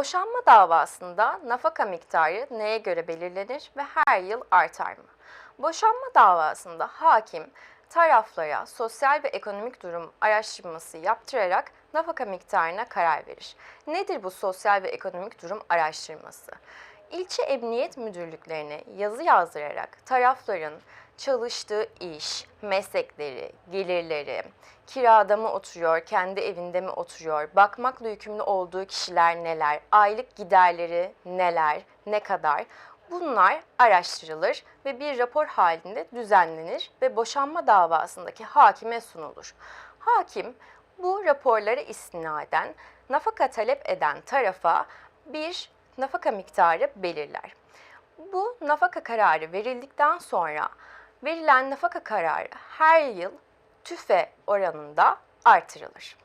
Boşanma davasında nafaka miktarı neye göre belirlenir ve her yıl artar mı? Boşanma davasında hakim taraflara sosyal ve ekonomik durum araştırması yaptırarak nafaka miktarına karar verir. Nedir bu sosyal ve ekonomik durum araştırması? İlçe Emniyet Müdürlüklerine yazı yazdırarak tarafların çalıştığı iş, meslekleri, gelirleri, kirada mı oturuyor, kendi evinde mi oturuyor, bakmakla yükümlü olduğu kişiler neler, aylık giderleri neler, ne kadar bunlar araştırılır ve bir rapor halinde düzenlenir ve boşanma davasındaki hakime sunulur. Hakim bu raporlara istinaden nafaka talep eden tarafa bir nafaka miktarı belirler. Bu nafaka kararı verildikten sonra verilen nafaka kararı her yıl tüfe oranında artırılır.